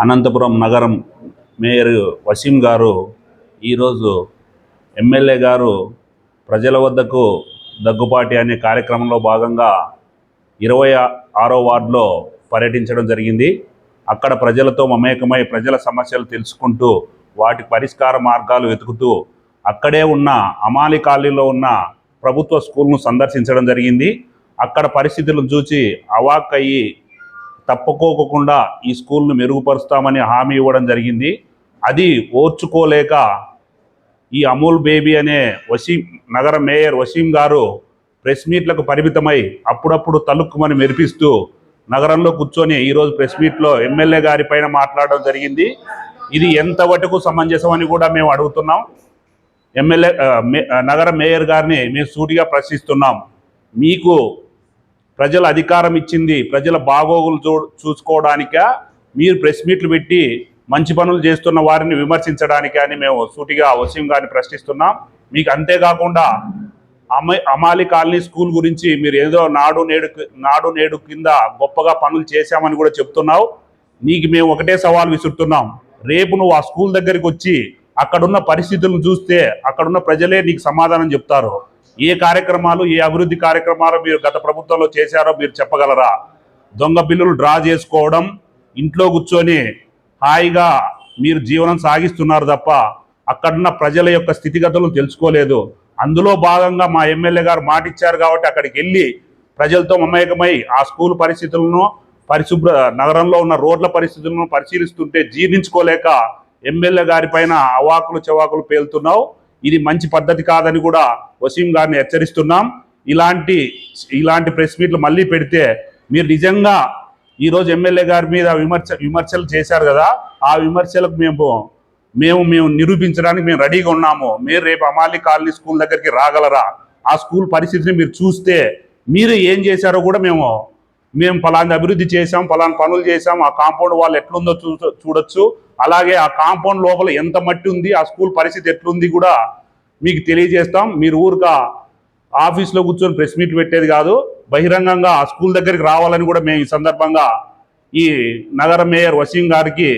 అనంతపురం నగరం మేయర్ వసీం గారు ఈరోజు ఎమ్మెల్యే గారు ప్రజల వద్దకు దగ్గుపాటి అనే కార్యక్రమంలో భాగంగా ఇరవై ఆరో వార్డులో పర్యటించడం జరిగింది. అక్కడ ప్రజలతో మమేకమై ప్రజల సమస్యలు తెలుసుకుంటూ వాటి పరిష్కార మార్గాలు వెతుకుతూ అక్కడే ఉన్న అమాలి కాలనీలో ఉన్న ప్రభుత్వ స్కూల్ను సందర్శించడం జరిగింది. అక్కడ పరిస్థితులను చూసి అవాక్ అయ్యి తప్పుకోకుండా ఈ స్కూల్ను మెరుగుపరుస్తామని హామీ ఇవ్వడం జరిగింది. అది ఓర్చుకోలేక ఈ అమూల్ బేబీ అనే వసీం నగర మేయర్ వసీం గారు ప్రెస్ మీట్లకు పరిమితమై అప్పుడప్పుడు తలుక్కుమని మెరిపిస్తూ నగరంలో కూర్చొని ఈరోజు ప్రెస్ మీట్లో ఎమ్మెల్యే గారి పైన మాట్లాడడం జరిగింది. ఇది ఎంతవరకు సమంజసం అని కూడా మేము అడుగుతున్నాం. ఎమ్మెల్యే మే- నగర మేయర్ గారిని మేము సూటిగా ప్రశ్నిస్తున్నాం. మీకు ప్రజల అధికారం ఇచ్చింది ప్రజల బాగోగులు చూ చూసుకోవడానికా? మీరు ప్రెస్ మీట్లు పెట్టి మంచి పనులు చేస్తున్న వారిని విమర్శించడానికి అని మేము సూటిగా వసీం గారిని ప్రశ్నిస్తున్నాం. మీకు అంతేకాకుండా అమ అమాలి కాలనీ స్కూల్ గురించి మీరు ఏదో నాడు నేడు నాడు నేడు కింద గొప్పగా పనులు చేశామని కూడా చెప్తున్నావు. నీకు మేము ఒకటే సవాల్ విసురుతున్నాం. రేపు నువ్వు ఆ స్కూల్ దగ్గరికి వచ్చి అక్కడున్న పరిస్థితులను చూస్తే అక్కడున్న ప్రజలే నీకు సమాధానం చెప్తారు. ఏ కార్యక్రమాలు ఏ అభివృద్ధి కార్యక్రమాలు మీరు గత ప్రభుత్వంలో చేశారో మీరు చెప్పగలరా? దొంగ బిల్లులు డ్రా చేసుకోవడం ఇంట్లో కూర్చొని హాయిగా మీరు జీవనం సాగిస్తున్నారు తప్ప అక్కడున్న ప్రజల యొక్క స్థితిగతులను తెలుసుకోలేదు. అందులో భాగంగా మా ఎమ్మెల్యే గారు మాటిచ్చారు కాబట్టి అక్కడికి వెళ్ళి ప్రజలతో మమేకమై ఆ స్కూల్ పరిస్థితులను పరిశుభ్ర నగరంలో ఉన్న రోడ్ల పరిస్థితులను పరిశీలిస్తుంటే జీర్ణించుకోలేక ఎమ్మెల్యే గారి పైన అవాకులు చవాకులు పేలుతున్నావు. ఇది మంచి పద్ధతి కాదని కూడా వసీం గారిని హెచ్చరిస్తున్నాం. ఇలాంటి ఇలాంటి ప్రెస్ మీట్లు మళ్ళీ పెడితే మీరు నిజంగా ఈరోజు ఎమ్మెల్యే గారి మీద విమర్శ విమర్శలు చేశారు కదా ఆ విమర్శలకు మేము మేము మేము నిరూపించడానికి మేము రెడీగా ఉన్నాము. మీరు రేపు అమాలి కాలనీ స్కూల్ దగ్గరికి రాగలరా? ఆ స్కూల్ పరిస్థితిని మీరు చూస్తే మీరు ఏం చేశారో కూడా మేము మేము ఫలానా అభివృద్ధి చేశాం ఫలానా పనులు చేశాం ఆ కాంపౌండ్ వాళ్ళు ఎట్లుందో చూ చూడొచ్చు. అలాగే ఆ కాంపౌండ్ లోపల ఎంత మట్టి ఉంది ఆ స్కూల్ పరిస్థితి ఎట్లుంది కూడా మీకు తెలియజేస్తాం. మీరు ఊరుక ఆఫీస్లో కూర్చొని ప్రెస్ మీట్ పెట్టేది కాదు బహిరంగంగా ఆ స్కూల్ దగ్గరికి రావాలని కూడా మేము ఈ సందర్భంగా ఈ నగర మేయర్ వసీం గారికి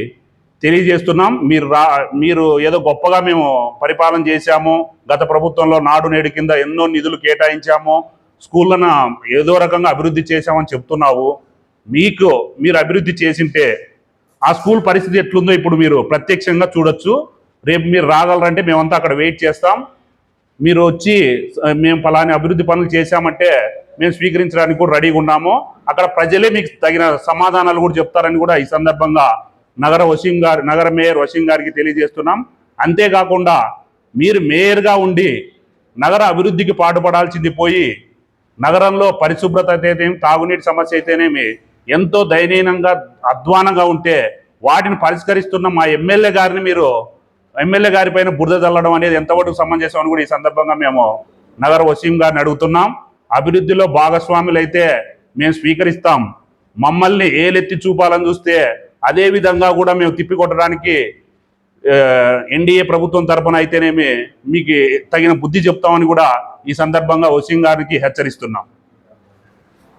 తెలియజేస్తున్నాం. మీరు రా మీరు ఏదో గొప్పగా మేము పరిపాలన చేశాము గత ప్రభుత్వంలో నాడు నేడు కింద ఎన్నో నిధులు కేటాయించాము స్కూళ్ళను ఏదో రకంగా అభివృద్ధి చేశామని చెప్తున్నావు. మీకు మీరు అభివృద్ధి చేసింటే ఆ స్కూల్ పరిస్థితి ఎట్లుందో ఇప్పుడు మీరు ప్రత్యక్షంగా చూడొచ్చు. రేపు మీరు రాగలరంటే మేమంతా అక్కడ వెయిట్ చేస్తాం. మీరు వచ్చి మేము ఫలాని అభివృద్ధి పనులు చేశామంటే మేము స్వీకరించడానికి కూడా రెడీగా ఉన్నాము. అక్కడ ప్రజలే మీకు తగిన సమాధానాలు కూడా చెప్తారని కూడా ఈ సందర్భంగా నగర వసీం గారు నగర మేయర్ వసీం గారికి తెలియజేస్తున్నాం. అంతేకాకుండా మీరు మేయర్గా ఉండి నగర అభివృద్ధికి పాటుపడాల్సింది పోయి నగరంలో పరిశుభ్రత అయితేనేమి తాగునీటి సమస్య అయితేనేమి ఎంతో దయనీయంగా అధ్వానంగా ఉంటే వాటిని పరిష్కరిస్తున్న మా ఎమ్మెల్యే గారిని మీరు ఎమ్మెల్యే గారి పైన బురద చల్లడం అనేది ఎంతవరకు సమంజసం కూడా ఈ సందర్భంగా మేము నగర వసీం గారిని అడుగుతున్నాం. అభివృద్ధిలో భాగస్వాములు అయితే మేము స్వీకరిస్తాం. మమ్మల్ని ఏలెత్తి చూపాలని చూస్తే అదే విధంగా కూడా మేము తిప్పికొట్టడానికి ఎన్డీఏ ప్రభుత్వం తరపున అయితేనేమి మీకు తగిన బుద్ధి చెప్తామని కూడా ఈ సందర్భంగా వసీం గారికి హెచ్చరిస్తున్నాం.